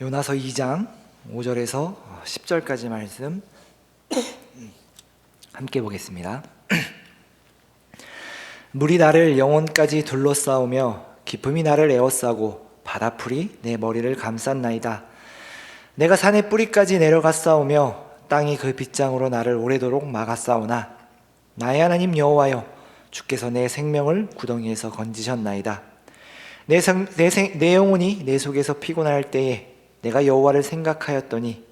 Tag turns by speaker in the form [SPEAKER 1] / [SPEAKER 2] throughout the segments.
[SPEAKER 1] 요나서 2장 5절에서 10절까지 말씀 함께 보겠습니다. 물이 나를 영혼까지 둘러싸우며 기품이 나를 에워싸고 바다풀이 내 머리를 감쌌나이다. 내가 산의 뿌리까지 내려갔사오며 땅이 그 빗장으로 나를 오래도록 막았사오나 나의 하나님 여호와여 주께서 내 생명을 구덩이에서 건지셨나이다. 내, 성, 내, 생, 내 영혼이 내 속에서 피곤할 때에 내가 여호와를 생각하였더니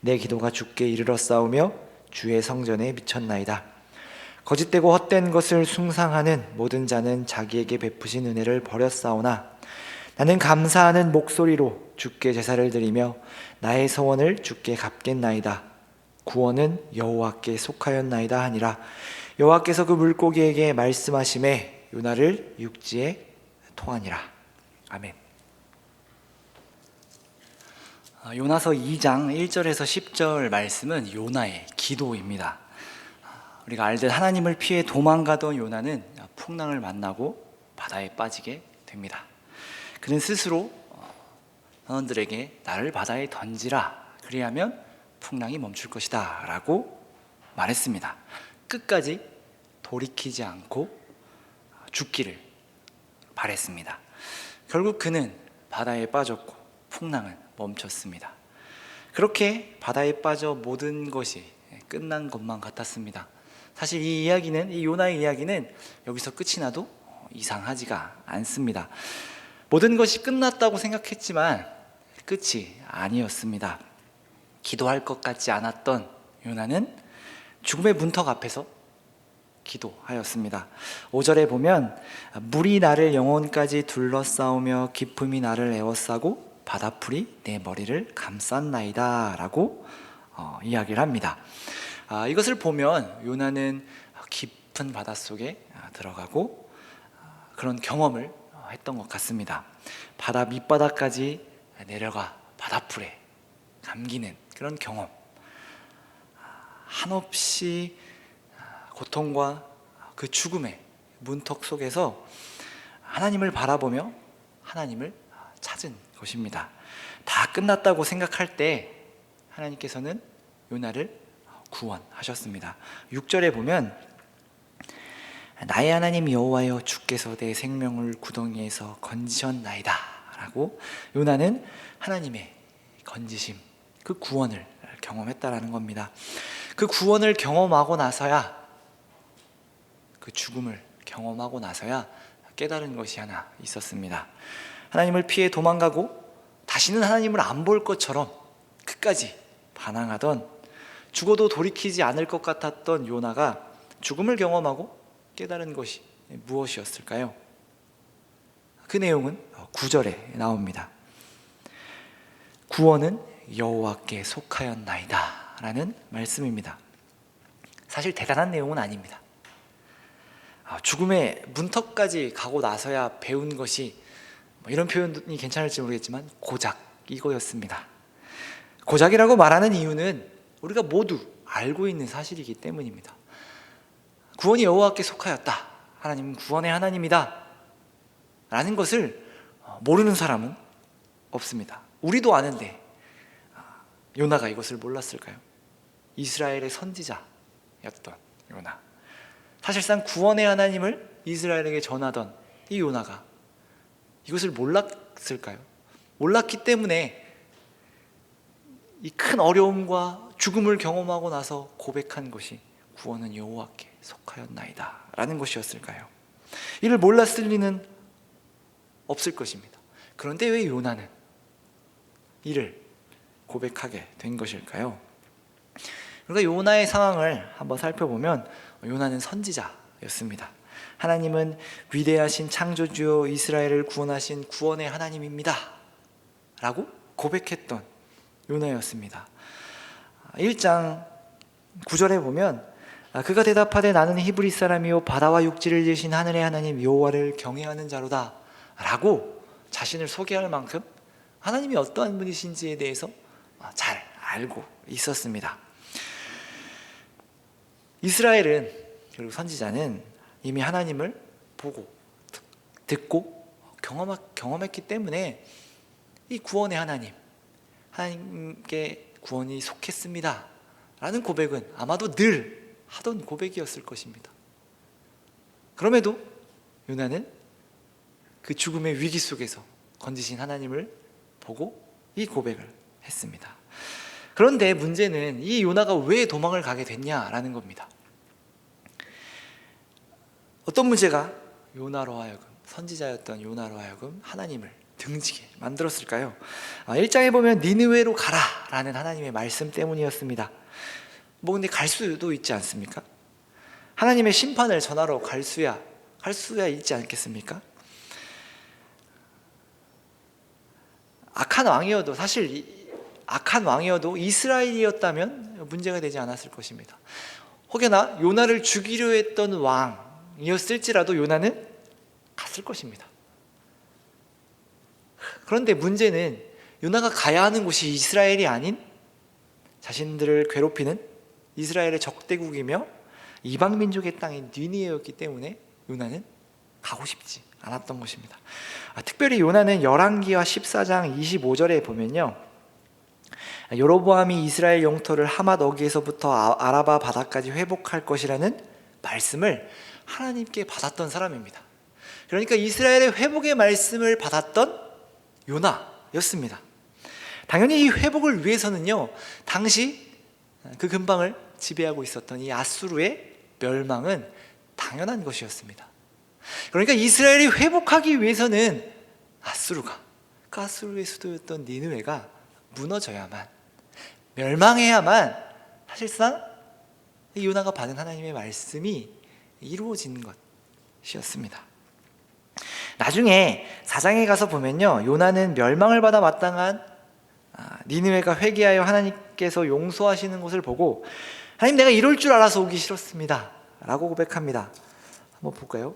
[SPEAKER 1] 내 기도가 주께 이르러 싸우며 주의 성전에 미쳤나이다. 거짓되고 헛된 것을 숭상하는 모든 자는 자기에게 베푸신 은혜를 버렸사오나 나는 감사하는 목소리로 주께 제사를 드리며 나의 소원을 주께 갚겠나이다. 구원은 여호와께 속하였나이다 하니라. 여호와께서 그 물고기에게 말씀하심에 요나를 육지에 토하니라. 아멘. 아, 요나서 2장 1절에서 10절 말씀은 요나의 기도입니다. 아, 우리가 알듯 하나님을 피해 도망가던 요나는 풍랑을 만나고 바다에 빠지게 됩니다. 그는 스스로 어, 선원들에게 나를 바다에 던지라 그리하면 풍랑이 멈출 것이다 라고 말했습니다. 끝까지 돌이키지 않고 죽기를 바랬습니다. 결국 그는 바다에 빠졌고 풍랑은 멈췄습니다. 그렇게 바다에 빠져 모든 것이 끝난 것만 같았습니다. 사실 이 이야기는 이 요나의 이야기는 여기서 끝이 나도 이상하지가 않습니다. 모든 것이 끝났다고 생각했지만 끝이 아니었습니다. 기도할 것 같지 않았던 요나는 죽음의 문턱 앞에서 기도하였습니다. 5절에 보면 물이 나를 영혼까지 둘러싸우며 기품이 나를 에워싸고 바다풀이 내 머리를 감쌌나이다 라고 어, 이야기를 합니다. 아, 이것을 보면 요나는 깊은 바닷속에 들어가고 아, 그런 경험을 했던 것 같습니다. 바다 밑바닥까지 내려가 바다풀에 감기는 그런 경험. 한없이 고통과 그 죽음의 문턱 속에서 하나님을 바라보며 하나님을 찾은 것입니다. 다 끝났다고 생각할 때 하나님께서는 요나를 구원하셨습니다. 6절에 보면 나의 하나님 여호와여 주께서 내 생명을 구덩이에서 건지셨나이다 라고 요나는 하나님의 건지심 그 구원을 경험했다라는 겁니다. 그 구원을 경험하고 나서야 그 죽음을 경험하고 나서야 깨달은 것이 하나 있었습니다. 하나님을 피해 도망가고 다시는 하나님을 안 볼 것처럼 끝까지 반항하던 죽어도 돌이키지 않을 것 같았던 요나가 죽음을 경험하고 깨달은 것이 무엇이었을까요? 그 내용은 9절에 나옵니다. 구원은 여호와께 속하였나이다 라는 말씀입니다. 사실 대단한 내용은 아닙니다. 죽음의 문턱까지 가고 나서야 배운 것이 뭐 이런 표현이 괜찮을지 모르겠지만 고작 이거였습니다. 고작이라고 말하는 이유는 우리가 모두 알고 있는 사실이기 때문입니다. 구원이 여호와께 속하였다. 하나님은 구원의 하나님이다. 라는 것을 모르는 사람은 없습니다. 우리도 아는데 요나가 이것을 몰랐을까요? 이스라엘의 선지자였던 요나. 사실상 구원의 하나님을 이스라엘에게 전하던 이 요나가 이것을 몰랐을까요? 몰랐기 때문에 이 큰 어려움과 죽음을 경험하고 나서 고백한 것이 구원은 여호와께 속하였나이다 라는 것이었을까요? 이를 몰랐을 리는 없을 것입니다. 그런데 왜 요나는 이를 고백하게 된 것일까요? 그러니까 요나의 상황을 한번 살펴보면 요나는 선지자였습니다. 하나님은 위대하신 창조주요 이스라엘을 구원하신 구원의 하나님입니다. 라고 고백했던 요나였습니다. 1장 9절에 보면 그가 대답하되 나는 히브리 사람이요 바다와 육지를 지으신 하늘의 하나님 여호와를 경외하는 자로다 라고 자신을 소개할 만큼 하나님이 어떠한 분이신지에 대해서 잘 알고 있었습니다. 이스라엘은 그리고 선지자는 이미 하나님을 보고 듣고 경험했기 때문에 이 구원의 하나님, 하나님께 구원이 속했습니다. 라는 고백은 아마도 늘 하던 고백이었을 것입니다. 그럼에도 요나는 그 죽음의 위기 속에서 건지신 하나님을 보고 이 고백을 했습니다. 그런데 문제는 이 요나가 왜 도망을 가게 됐냐라는 겁니다. 어떤 문제가 요나로 하여금 선지자였던 요나로 하여금 하나님을 등지게 만들었을까요? 아, 1장에 보면 니느웨로 가라라는 하나님의 말씀 때문이었습니다. 뭐 근데 갈 수도 있지 않습니까? 하나님의 심판을 전하러 갈 수야 갈 수야 있지 않겠습니까? 악한 왕이어도 사실 이- 악한 왕이어도 이스라엘이었다면 문제가 되지 않았을 것입니다. 혹여나 요나를 죽이려 했던 왕 이었을지라도 요나는 갔을 것입니다. 그런데 문제는 요나가 가야 하는 곳이 이스라엘이 아닌 자신들을 괴롭히는 이스라엘의 적대국이며 이방 민족의 땅인 니니에였기 때문에 요나는 가고 싶지 않았던 것입니다. 아, 특별히 요나는 열왕기와 14장 25절에 보면요. 여로보암이 이스라엘 영토를 하맛 어기에서부터 아- 아라바 바다까지 회복할 것이라는 말씀을 하나님께 받았던 사람입니다. 그러니까 이스라엘의 회복의 말씀을 받았던 요나였습니다. 당연히 이 회복을 위해서는요, 당시 그 근방을 지배하고 있었던 이 아수르의 멸망은 당연한 것이었습니다. 그러니까 이스라엘이 회복하기 위해서는 아수르가 그 아수르의 수도였던 니느웨가 무너져야만 멸망해야만 사실상 이 요나가 받은 하나님의 말씀이 이루어지는 것이었습니다. 나중에 사장에 가서 보면요, 요나는 멸망을 받아 마땅한 아, 니느웨가 회개하여 하나님께서 용서하시는 것을 보고 하나님 내가 이럴 줄 알아서 오기 싫었습니다. 라고 고백합니다. 한번 볼까요?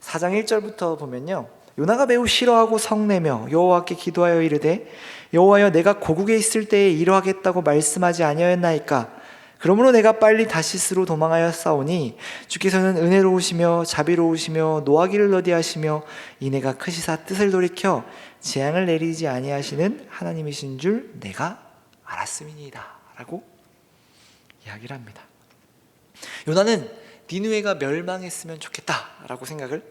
[SPEAKER 1] 4장 1절부터 보면요. 요나가 매우 싫어하고 성내며 여호와께 기도하여 이르되 여호와여 내가 고국에 있을 때에 이러하겠다고 말씀하지 아니하였나이까 그러므로 내가 빨리 다시스로 도망하여 싸우니 주께서는 은혜로우시며 자비로우시며 노하기를 더디하시며 이내가 크시사 뜻을 돌이켜 재앙을 내리지 아니하시는 하나님이신 줄 내가 알았음이니이다라고 이야기를 합니다. 요나는 니누에가 멸망했으면 좋겠다라고 생각을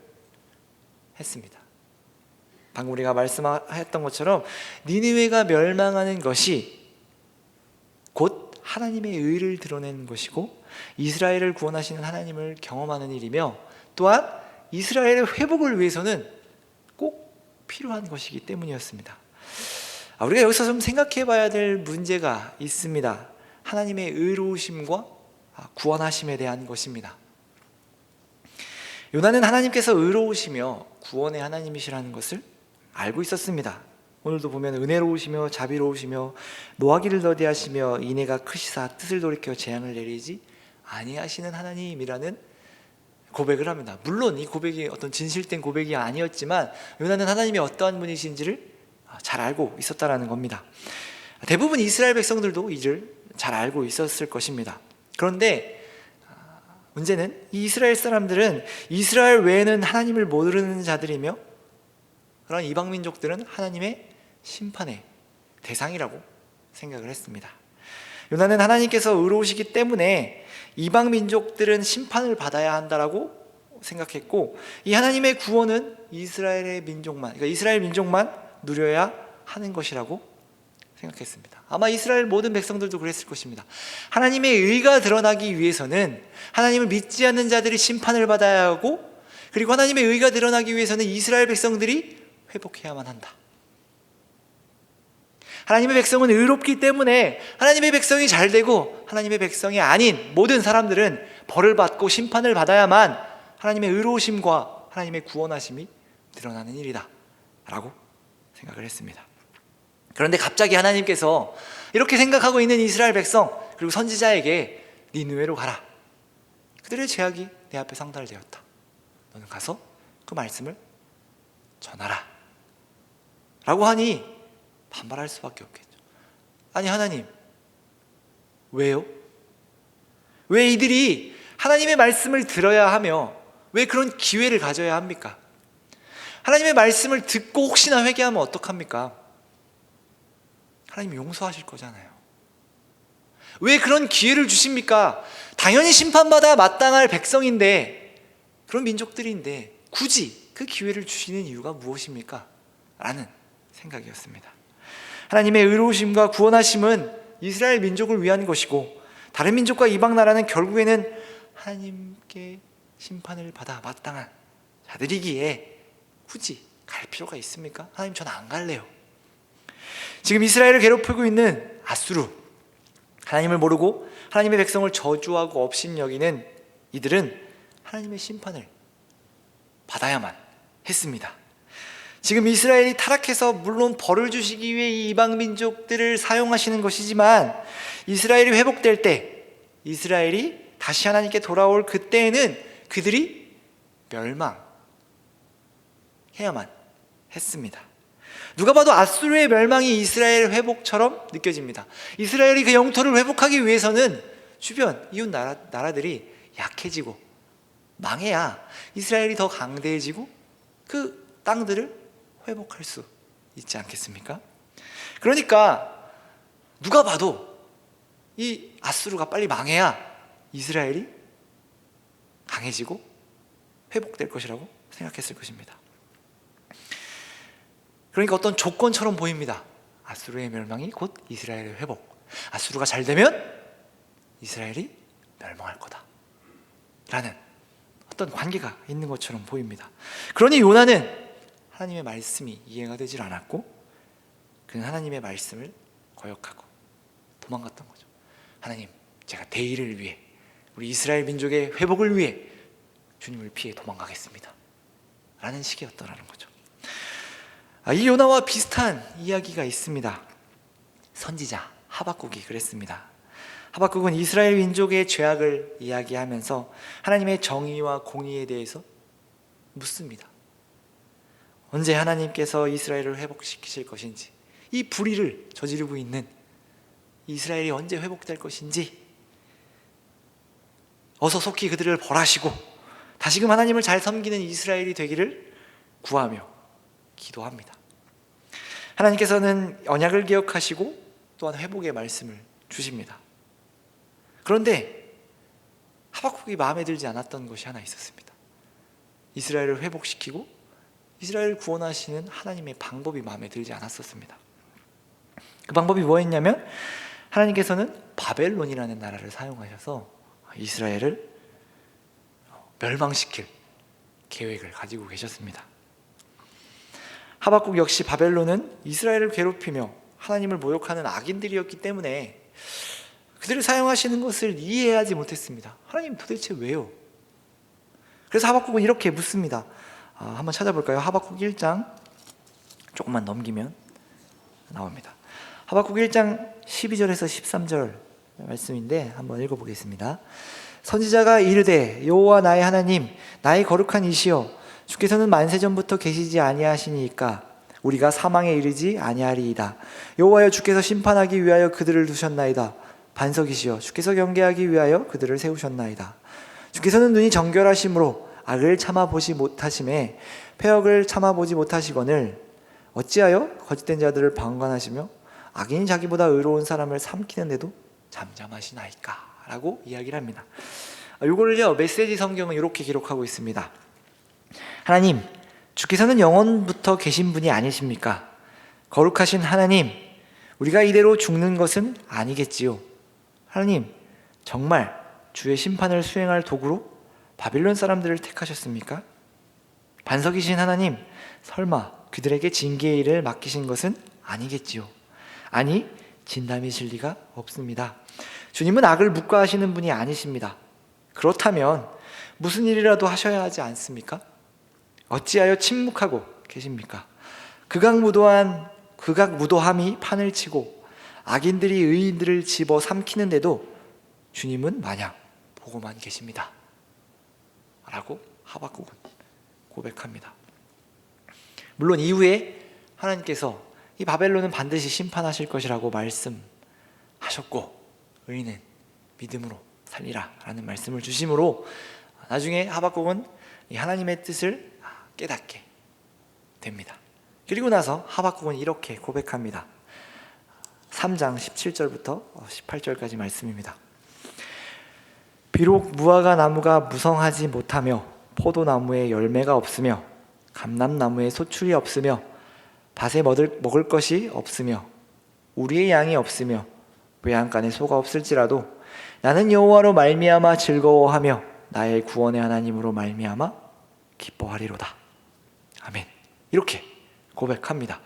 [SPEAKER 1] 했습니다. 방금 우리가 말씀했던 것처럼 니느웨가 멸망하는 것이 곧 하나님의 의를 드러내는 것이고 이스라엘을 구원하시는 하나님을 경험하는 일이며 또한 이스라엘의 회복을 위해서는 꼭 필요한 것이기 때문이었습니다. 아, 우리가 여기서 좀 생각해 봐야 될 문제가 있습니다. 하나님의 의로우심과 아, 구원하심에 대한 것입니다. 요나는 하나님께서 의로우시며 구원의 하나님이시라는 것을 알고 있었습니다. 오늘도 보면 은혜로우시며 자비로우시며 노하기를 더디하시며 인애가 크시사 뜻을 돌이켜 재앙을 내리지 아니하시는 하나님이라는 고백을 합니다. 물론 이 고백이 어떤 진실된 고백이 아니었지만 요나는 하나님이 어떠한 분이신지를 잘 알고 있었다라는 겁니다. 대부분 이스라엘 백성들도 이를 잘 알고 있었을 것입니다. 그런데 문제는 이 이스라엘 사람들은 이스라엘 외에는 하나님을 모르는 자들이며 그런 이방 민족들은 하나님의 심판의 대상이라고 생각을 했습니다. 요나는 하나님께서 의로우시기 때문에 이방 민족들은 심판을 받아야 한다라고 생각했고 이 하나님의 구원은 이스라엘의 민족만 그러니까 이스라엘 민족만 누려야 하는 것이라고 생각했습니다. 아마 이스라엘 모든 백성들도 그랬을 것입니다. 하나님의 의가 드러나기 위해서는 하나님을 믿지 않는 자들이 심판을 받아야 하고 그리고 하나님의 의가 드러나기 위해서는 이스라엘 백성들이 회복해야만 한다. 하나님의 백성은 의롭기 때문에 하나님의 백성이 잘 되고 하나님의 백성이 아닌 모든 사람들은 벌을 받고 심판을 받아야만 하나님의 의로우심과 하나님의 구원하심이 드러나는 일이다. 라고 생각을 했습니다. 그런데 갑자기 하나님께서 이렇게 생각하고 있는 이스라엘 백성 그리고 선지자에게 니누에로 가라. 그들의 죄악이 내 앞에 상달되었다. 너는 가서 그 말씀을 전하라. 라고 하니 반발할 수밖에 없겠죠. 아니 하나님 왜요? 왜 이들이 하나님의 말씀을 들어야 하며 왜 그런 기회를 가져야 합니까? 하나님의 말씀을 듣고 혹시나 회개하면 어떡합니까? 하나님 용서하실 거잖아요. 왜 그런 기회를 주십니까? 당연히 심판받아 마땅할 백성인데 그런 민족들인데 굳이 그 기회를 주시는 이유가 무엇입니까? 라는 생각이었습니다. 하나님의 의로우심과 구원하심은 이스라엘 민족을 위한 것이고 다른 민족과 이방 나라는 결국에는 하나님께 심판을 받아 마땅한 자들이기에 굳이 갈 필요가 있습니까? 하나님 저는 안 갈래요. 지금 이스라엘을 괴롭히고 있는 아수르 하나님을 모르고 하나님의 백성을 저주하고 업신여기는 이들은 하나님의 심판을 받아야만 했습니다. 지금 이스라엘이 타락해서 물론 벌을 주시기 위해 이 이방 민족들을 사용하시는 것이지만 이스라엘이 회복될 때 이스라엘이 다시 하나님께 돌아올 그때에는 그들이 멸망해야만 했습니다. 누가 봐도 아수르의 멸망이 이스라엘 회복처럼 느껴집니다. 이스라엘이 그 영토를 회복하기 위해서는 주변 이웃 나라, 나라들이 약해지고 망해야 이스라엘이 더 강대해지고 그 땅들을 회복할 수 있지 않겠습니까? 그러니까 누가 봐도 이 아수르가 빨리 망해야 이스라엘이 강해지고 회복될 것이라고 생각했을 것입니다. 그러니까 어떤 조건처럼 보입니다. 아수르의 멸망이 곧 이스라엘의 회복. 아수르가 잘 되면 이스라엘이 멸망할 거다. 라는 어떤 관계가 있는 것처럼 보입니다. 그러니 요나는 하나님의 말씀이 이해가 되질 않았고 그는 하나님의 말씀을 거역하고 도망갔던 거죠. 하나님, 제가 대의를 위해 우리 이스라엘 민족의 회복을 위해 주님을 피해 도망가겠습니다. 라는 식이었더라는 거죠. 아, 이 요나와 비슷한 이야기가 있습니다. 선지자 하박국이 그랬습니다. 하박국은 이스라엘 민족의 죄악을 이야기하면서 하나님의 정의와 공의에 대해서 묻습니다. 언제 하나님께서 이스라엘을 회복시키실 것인지, 이 불의를 저지르고 있는 이스라엘이 언제 회복될 것인지, 어서 속히 그들을 벌하시고 다시금 하나님을 잘 섬기는 이스라엘이 되기를 구하며 기도합니다. 하나님께서는 언약을 기억하시고 또한 회복의 말씀을 주십니다. 그런데 하박국이 마음에 들지 않았던 것이 하나 있었습니다. 이스라엘을 회복시키고 이스라엘을 구원하시는 하나님의 방법이 마음에 들지 않았었습니다. 그 방법이 뭐였냐면 하나님께서는 바벨론이라는 나라를 사용하셔서 이스라엘을 멸망시킬 계획을 가지고 계셨습니다. 하박국 역시 바벨론은 이스라엘을 괴롭히며 하나님을 모욕하는 악인들이었기 때문에 그들을 사용하시는 것을 이해하지 못했습니다. 하나님 도대체 왜요? 그래서 하박국은 이렇게 묻습니다. 아, 한번 찾아볼까요? 하박국 1장 조금만 넘기면 나옵니다. 하박국 1장 12절에서 13절 말씀인데 한번 읽어보겠습니다. 선지자가 이르되 여호와 나의 하나님 나의 거룩한 이시여 주께서는 만세 전부터 계시지 아니하시니까 우리가 사망에 이르지 아니하리이다. 여호와여 주께서 심판하기 위하여 그들을 두셨나이다. 반석이시여 주께서 경계하기 위하여 그들을 세우셨나이다. 주께서는 눈이 정결하심으로 악을 참아 보지 못하심에 폐역을 참아 보지 못하시거늘 어찌하여 거짓된 자들을 방관하시며 악인이 자기보다 의로운 사람을 삼키는데도 잠잠하시나이까 라고 이야기를 합니다. 이거를요 메시지 성경은 이렇게 기록하고 있습니다. 하나님, 주께서는 영원부터 계신 분이 아니십니까? 거룩하신 하나님, 우리가 이대로 죽는 것은 아니겠지요. 하나님, 정말 주의 심판을 수행할 도구로 바빌론 사람들을 택하셨습니까? 반석이신 하나님, 설마 그들에게 징계의 일을 맡기신 것은 아니겠지요. 아니, 진담이실 리가 없습니다. 주님은 악을 묵과하시는 분이 아니십니다. 그렇다면 무슨 일이라도 하셔야 하지 않습니까? 어찌하여 침묵하고 계십니까? 극악무도한 극악무도함이 판을 치고 악인들이 의인들을 집어 삼키는데도 주님은 마냥 보고만 계십니다. 라고 하박국은 고백합니다. 물론 이후에 하나님께서 이 바벨론은 반드시 심판하실 것이라고 말씀하셨고 의인은 믿음으로 살리라 라는 말씀을 주심으로 나중에 하박국은 하나님의 뜻을 깨닫게 됩니다. 그리고 나서 하박국은 이렇게 고백합니다. 3장 17절부터 18절까지 말씀입니다. 비록 무화과 나무가 무성하지 못하며 포도나무에 열매가 없으며 감람나무에 소출이 없으며 밭에 먹을, 것이 없으며 우리의 양이 없으며 외양간에 소가 없을지라도 나는 여호와로 말미암아 즐거워하며 나의 구원의 하나님으로 말미암아 기뻐하리로다. 아멘. 이렇게 고백합니다.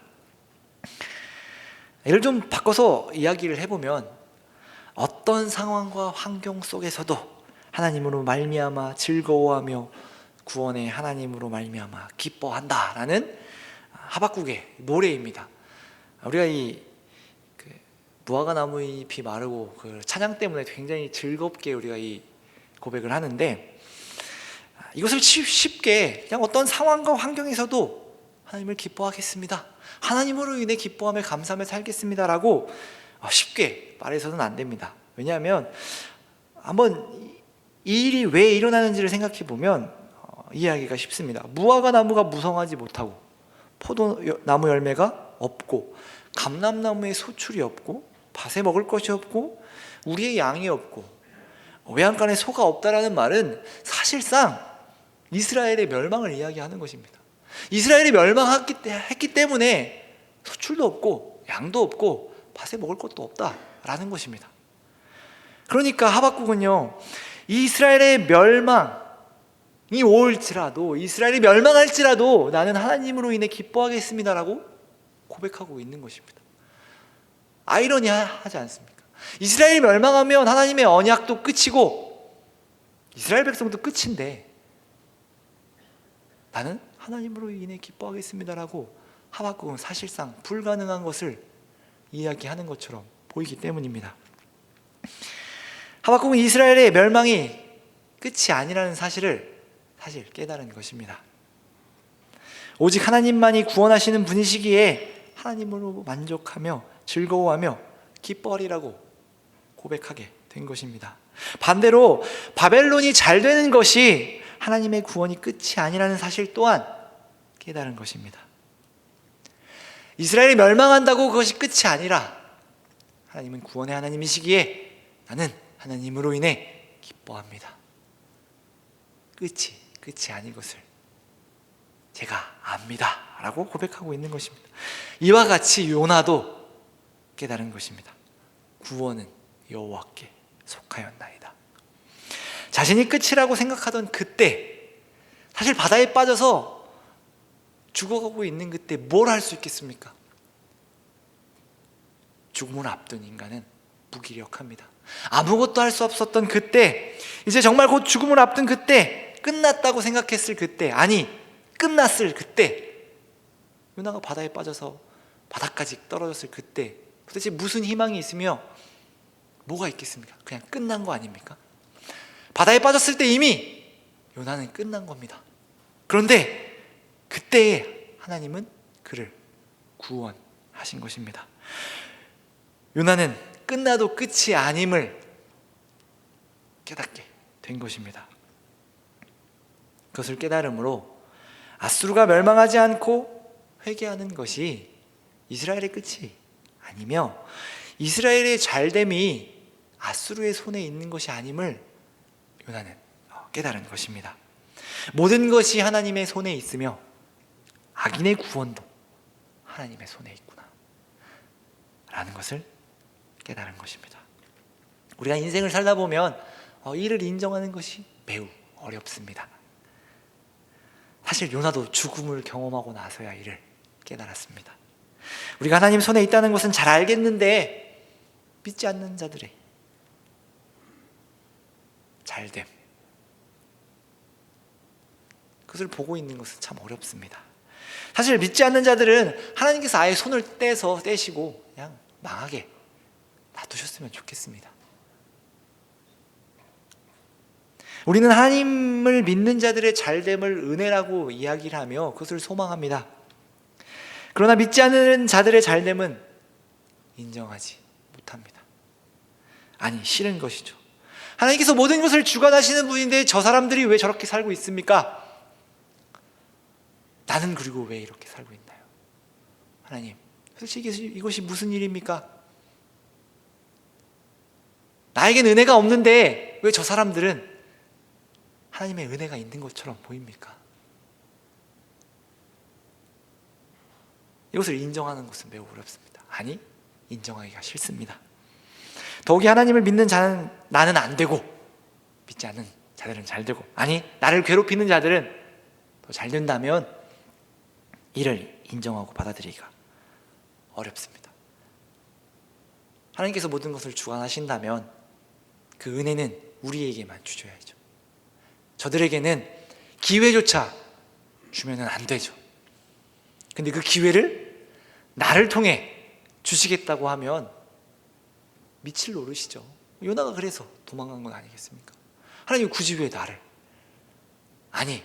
[SPEAKER 1] 이를 좀 바꿔서 이야기를 해보면 어떤 상황과 환경 속에서도 하나님으로 말미암아 즐거워하며 구원의 하나님으로 말미암아 기뻐한다라는 하박국의 노래입니다. 우리가 이 그 무화과 나무 잎이 마르고 그 찬양 때문에 굉장히 즐겁게 우리가 이 고백을 하는데 이것을 쉽게 그냥 어떤 상황과 환경에서도 하나님을 기뻐하겠습니다. 하나님으로 인해 기뻐하며 감사하며 살겠습니다라고 쉽게 말해서는 안 됩니다. 왜냐하면 한번 이 일이 왜 일어나는지를 생각해 보면 어, 이해하기가 쉽습니다. 무화과 나무가 무성하지 못하고 포도나무 열매가 없고 감람나무에 소출이 없고 밭에 먹을 것이 없고 우리의 양이 없고 외양간에 소가 없다라는 말은 사실상 이스라엘의 멸망을 이야기하는 것입니다. 이스라엘이 멸망했기 때문에 소출도 없고 양도 없고 밭에 먹을 것도 없다라는 것입니다. 그러니까 하박국은요 이스라엘의 멸망이 올지라도 이스라엘이 멸망할지라도 나는 하나님으로 인해 기뻐하겠습니다라고 고백하고 있는 것입니다. 아이러니하지 않습니까? 이스라엘이 멸망하면 하나님의 언약도 끝이고 이스라엘 백성도 끝인데 나는 하나님으로 인해 기뻐하겠습니다라고 하박국은 사실상 불가능한 것을 이야기하는 것처럼 보이기 때문입니다. 하박국은 이스라엘의 멸망이 끝이 아니라는 사실을 사실 깨달은 것입니다. 오직 하나님만이 구원하시는 분이시기에 하나님으로 만족하며 즐거워하며 기뻐하리라고 고백하게 된 것입니다. 반대로 바벨론이 잘 되는 것이 하나님의 구원이 끝이 아니라는 사실 또한 깨달은 것입니다. 이스라엘이 멸망한다고 그것이 끝이 아니라 하나님은 구원의 하나님이시기에 나는 하나님으로 인해 기뻐합니다. 끝이 끝이 아닌 것을 제가 압니다. 라고 고백하고 있는 것입니다. 이와 같이 요나도 깨달은 것입니다. 구원은 여호와께 속하였나이다. 자신이 끝이라고 생각하던 그때 사실 바다에 빠져서 죽어가고 있는 그때 뭘 할 수 있겠습니까? 죽음을 앞둔 인간은 무기력합니다. 아무것도 할 수 없었던 그때, 이제 정말 곧 죽음을 앞둔 그때, 끝났다고 생각했을 그때, 아니, 끝났을 그때, 요나가 바다에 빠져서 바다까지 떨어졌을 그때, 도대체 무슨 희망이 있으며 뭐가 있겠습니까? 그냥 끝난 거 아닙니까? 바다에 빠졌을 때 이미 요나는 끝난 겁니다. 그런데 그때 하나님은 그를 구원하신 것입니다. 요나는 끝나도 끝이 아님을 깨닫게 된 것입니다. 그것을 깨달음으로 아수르가 멸망하지 않고 회개하는 것이 이스라엘의 끝이 아니며 이스라엘의 잘됨이 아수르의 손에 있는 것이 아님을 요나는 깨달은 것입니다. 모든 것이 하나님의 손에 있으며 악인의 구원도 하나님의 손에 있구나. 라는 것을 깨달은 것입니다. 우리가 인생을 살다 보면 어, 이를 인정하는 것이 매우 어렵습니다. 사실 요나도 죽음을 경험하고 나서야 이를 깨달았습니다. 우리가 하나님 손에 있다는 것은 잘 알겠는데 믿지 않는 자들의 잘됨 그것을 보고 있는 것은 참 어렵습니다. 사실 믿지 않는 자들은 하나님께서 아예 손을 떼서 떼시고 그냥 망하게 놔두셨으면 좋겠습니다. 우리는 하나님을 믿는 자들의 잘됨을 은혜라고 이야기를 하며 그것을 소망합니다. 그러나 믿지 않는 자들의 잘됨은 인정하지 못합니다. 아니, 싫은 것이죠. 하나님께서 모든 것을 주관하시는 분인데 저 사람들이 왜 저렇게 살고 있습니까? 나는 그리고 왜 이렇게 살고 있나요? 하나님, 솔직히 이것이 무슨 일입니까? 나에겐 은혜가 없는데 왜 저 사람들은 하나님의 은혜가 있는 것처럼 보입니까? 이것을 인정하는 것은 매우 어렵습니다. 아니, 인정하기가 싫습니다. 더욱이 하나님을 믿는 자는 나는 안 되고 믿지 않는 자들은 잘 되고 아니 나를 괴롭히는 자들은 더 잘 된다면 이를 인정하고 받아들이기가 어렵습니다. 하나님께서 모든 것을 주관하신다면 그 은혜는 우리에게만 주셔야죠. 저들에게는 기회조차 주면은 안 되죠. 근데 그 기회를 나를 통해 주시겠다고 하면 미칠 노릇이죠. 요나가 그래서 도망간 건 아니겠습니까? 하나님 굳이 왜 나를? 아니,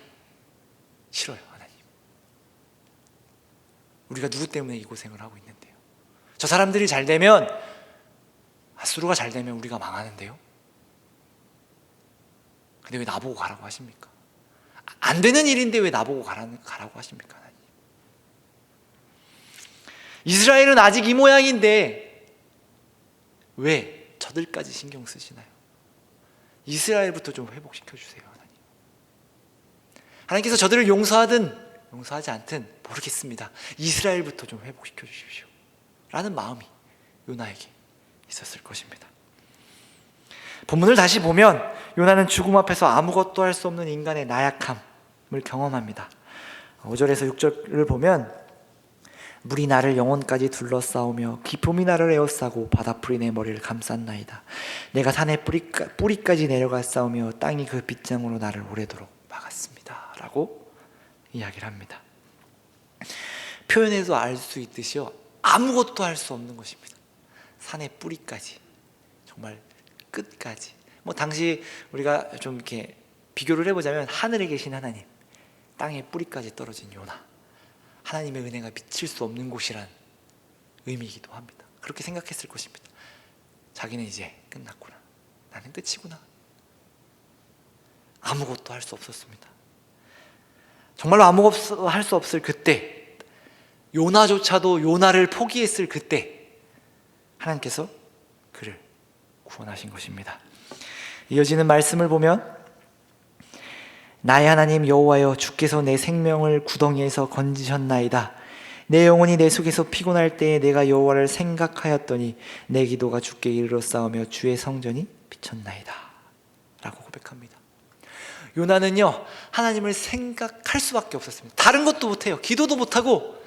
[SPEAKER 1] 싫어요, 하나님. 우리가 누구 때문에 이 고생을 하고 있는데요? 저 사람들이 잘 되면, 아수르가 잘 되면 우리가 망하는데요? 근데 왜 나보고 가라고 하십니까? 안 되는 일인데 왜 나보고 가라고 하십니까? 이스라엘은 아직 이 모양인데, 왜 저들까지 신경 쓰시나요? 이스라엘부터 좀 회복시켜 주세요, 하나님. 하나님께서 저들을 용서하든 용서하지 않든 모르겠습니다. 이스라엘부터 좀 회복시켜 주십시오. 라는 마음이 요나에게 있었을 것입니다. 본문을 다시 보면 요나는 죽음 앞에서 아무것도 할 수 없는 인간의 나약함을 경험합니다. 5절에서 6절을 보면 물이 나를 영혼까지 둘러싸우며 기품이 나를 에워싸고 바다풀이 내 머리를 감쌌나이다. 내가 산의 뿌리까, 뿌리까지 내려가 싸우며 땅이 그 빗장으로 나를 오래도록 막았습니다. 라고 이야기를 합니다. 표현에서 알 수 있듯이요. 아무것도 할 수 없는 것입니다. 산의 뿌리까지 정말 끝까지. 뭐 당시 우리가 좀 이렇게 비교를 해보자면 하늘에 계신 하나님, 땅의 뿌리까지 떨어진 요나. 하나님의 은혜가 미칠 수 없는 곳이란 의미이기도 합니다. 그렇게 생각했을 것입니다. 자기는 이제 끝났구나. 나는 끝이구나. 아무것도 할 수 없었습니다. 정말로 아무것도 할 수 없을 그때, 요나조차도 요나를 포기했을 그때, 하나님께서 그를 구원하신 것입니다. 이어지는 말씀을 보면 나의 하나님 여호와여 주께서 내 생명을 구덩이에서 건지셨나이다. 내 영혼이 내 속에서 피곤할 때에 내가 여호와를 생각하였더니 내 기도가 주께 이르러 싸우며 주의 성전이 비쳤나이다. 라고 고백합니다. 요나는요 하나님을 생각할 수밖에 없었습니다. 다른 것도 못해요. 기도도 못하고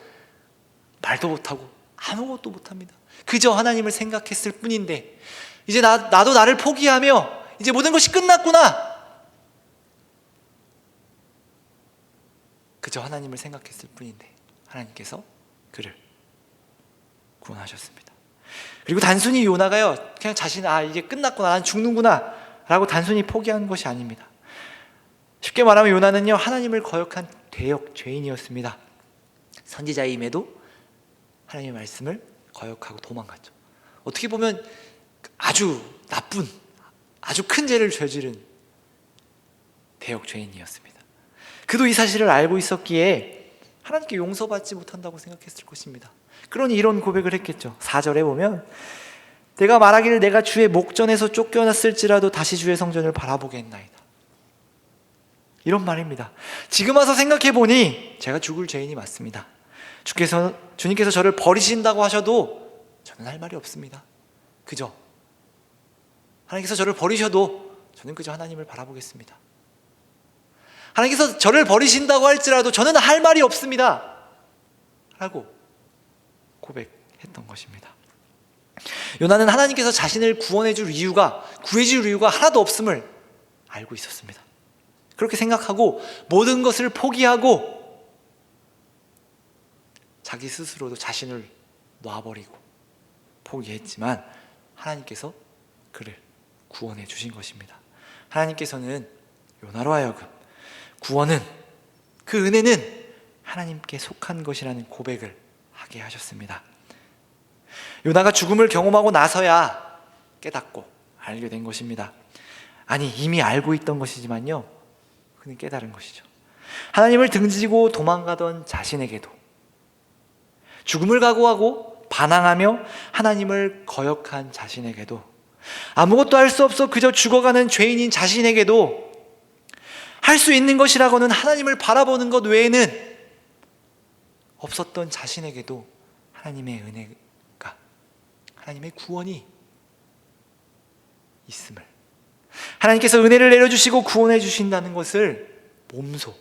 [SPEAKER 1] 말도 못하고 아무것도 못합니다. 그저 하나님을 생각했을 뿐인데 이제 나, 나도 나를 포기하며 이제 모든 것이 끝났구나. 그저 하나님을 생각했을 뿐인데 하나님께서 그를 구원하셨습니다. 그리고 단순히 요나가요 그냥 자신 아 이제 끝났구나 난 죽는구나 라고 단순히 포기한 것이 아닙니다. 쉽게 말하면 요나는요 하나님을 거역한 대역 죄인이었습니다. 선지자임에도 하나님의 말씀을 거역하고 도망갔죠. 어떻게 보면 아주 나쁜 아주 큰 죄를 저지른 대역 죄인이었습니다. 그도 이 사실을 알고 있었기에 하나님께 용서받지 못한다고 생각했을 것입니다. 그러니 이런 고백을 했겠죠. 4절에 보면 내가 말하기를 내가 주의 목전에서 쫓겨났을지라도 다시 주의 성전을 바라보게 했나이다. 이런 말입니다. 지금 와서 생각해 보니 제가 죽을 죄인이 맞습니다. 주께서 주님께서 저를 버리신다고 하셔도 저는 할 말이 없습니다. 그저 하나님께서 저를 버리셔도 저는 그저 하나님을 바라보겠습니다. 하나님께서 저를 버리신다고 할지라도 저는 할 말이 없습니다. 라고 고백했던 것입니다. 요나는 하나님께서 자신을 구원해 줄 이유가 구해 줄 이유가 하나도 없음을 알고 있었습니다. 그렇게 생각하고 모든 것을 포기하고 자기 스스로도 자신을 놔버리고 포기했지만 하나님께서 그를 구원해 주신 것입니다. 하나님께서는 요나로 하여금 구원은 그 은혜는 하나님께 속한 것이라는 고백을 하게 하셨습니다. 요나가 죽음을 경험하고 나서야 깨닫고 알게 된 것입니다. 아니 이미 알고 있던 것이지만요. 그는 깨달은 것이죠. 하나님을 등지고 도망가던 자신에게도 죽음을 각오하고 반항하며 하나님을 거역한 자신에게도 아무것도 할 수 없어 그저 죽어가는 죄인인 자신에게도 할 수 있는 것이라고는 하나님을 바라보는 것 외에는 없었던 자신에게도 하나님의 은혜가 하나님의 구원이 있음을 하나님께서 은혜를 내려주시고 구원해 주신다는 것을 몸소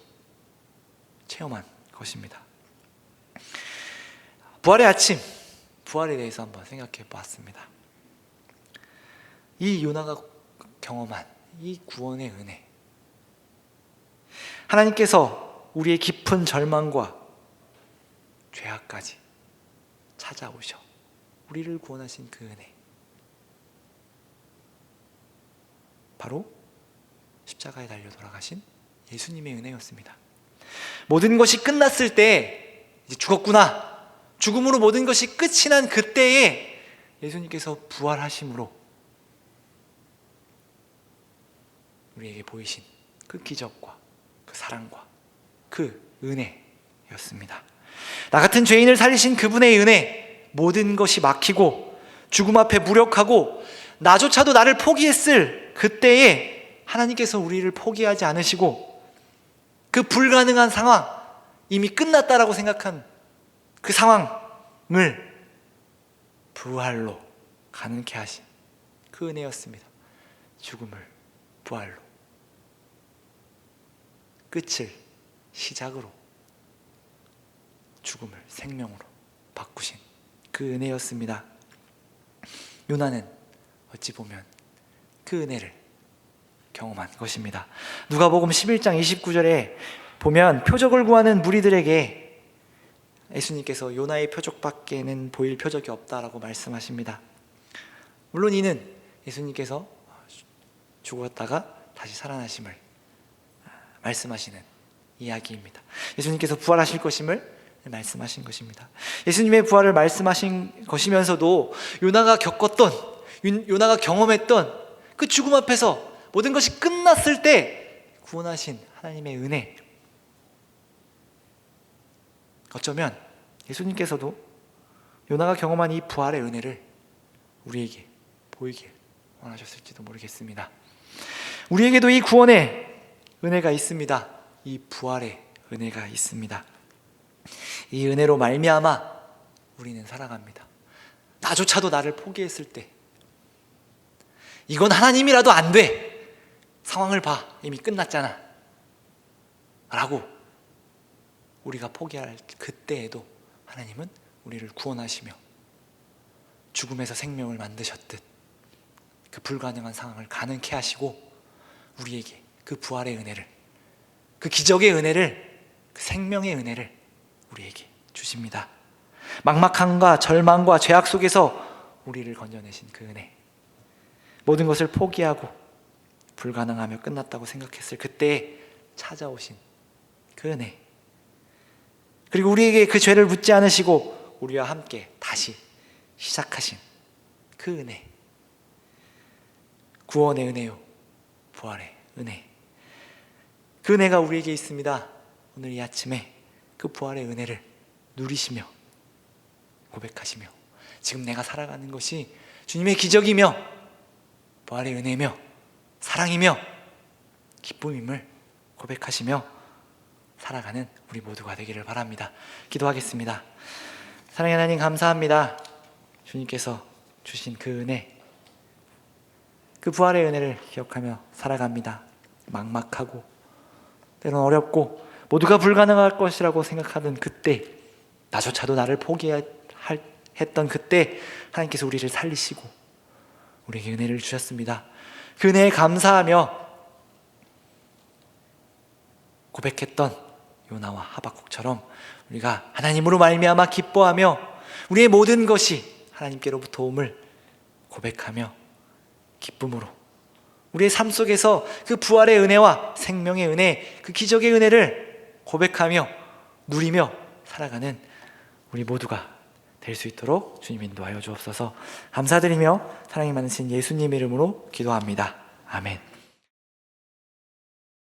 [SPEAKER 1] 체험한 것입니다. 부활의 아침, 부활에 대해서 한번 생각해 보았습니다. 이 요나가 경험한 이 구원의 은혜. 하나님께서 우리의 깊은 절망과 죄악까지 찾아오셔 우리를 구원하신 그 은혜. 바로 십자가에 달려 돌아가신 예수님의 은혜였습니다. 모든 것이 끝났을 때 이제 죽었구나. 죽음으로 모든 것이 끝이 난 그때에 예수님께서 부활하심으로 우리에게 보이신 그 기적과 그 사랑과 그 은혜였습니다. 나 같은 죄인을 살리신 그분의 은혜, 모든 것이 막히고 죽음 앞에 무력하고 나조차도 나를 포기했을 그때에 하나님께서 우리를 포기하지 않으시고 그 불가능한 상황, 이미 끝났다라고 생각한 그 상황을 부활로 가능케 하신 그 은혜였습니다. 죽음을 부활로 끝을 시작으로 죽음을 생명으로 바꾸신 그 은혜였습니다. 요나는 어찌 보면 그 은혜를 경험한 것입니다. 누가복음 11장 29절에 보면 표적을 구하는 무리들에게 예수님께서 요나의 표적밖에는 보일 표적이 없다라고 말씀하십니다. 물론 이는 예수님께서 죽었다가 다시 살아나심을 말씀하시는 이야기입니다. 예수님께서 부활하실 것임을 말씀하신 것입니다. 예수님의 부활을 말씀하신 것이면서도 요나가 겪었던 요나가 경험했던 그 죽음 앞에서 모든 것이 끝났을 때 구원하신 하나님의 은혜 어쩌면 예수님께서도 요나가 경험한 이 부활의 은혜를 우리에게 보이길 원하셨을지도 모르겠습니다. 우리에게도 이 구원의 은혜가 있습니다. 이 부활의 은혜가 있습니다. 이 은혜로 말미암아 우리는 살아갑니다. 나조차도 나를 포기했을 때 이건 하나님이라도 안 돼. 상황을 봐. 이미 끝났잖아. 라고 우리가 포기할 그때에도 하나님은 우리를 구원하시며 죽음에서 생명을 만드셨듯 그 불가능한 상황을 가능케 하시고 우리에게 그 부활의 은혜를 그 기적의 은혜를 그 생명의 은혜를 우리에게 주십니다. 막막함과 절망과 죄악 속에서 우리를 건져내신 그 은혜. 모든 것을 포기하고 불가능하며 끝났다고 생각했을 그때에 찾아오신 그 은혜. 그리고 우리에게 그 죄를 묻지 않으시고 우리와 함께 다시 시작하신 그 은혜. 구원의 은혜요. 부활의 은혜. 그 은혜가 우리에게 있습니다. 오늘 이 아침에 그 부활의 은혜를 누리시며 고백하시며 지금 내가 살아가는 것이 주님의 기적이며 부활의 은혜며 사랑이며 기쁨임을 고백하시며 살아가는 우리 모두가 되기를 바랍니다. 기도하겠습니다. 사랑의 하나님 감사합니다. 주님께서 주신 그 은혜, 그 부활의 은혜를 기억하며 살아갑니다. 막막하고 때로는 어렵고 모두가 불가능할 것이라고 생각하던 그때 나조차도 나를 포기했던 그때 하나님께서 우리를 살리시고 우리에게 은혜를 주셨습니다. 그 은혜에 감사하며 고백했던 요나와 하박국처럼 우리가 하나님으로 말미암아 기뻐하며 우리의 모든 것이 하나님께로부터 도움을 고백하며 기쁨으로 우리의 삶 속에서 그 부활의 은혜와 생명의 은혜, 그 기적의 은혜를 고백하며 누리며 살아가는 우리 모두가 될 수 있도록 주님 인도하여 주옵소서. 감사드리며 사랑이 많으신 예수님 이름으로 기도합니다. 아멘.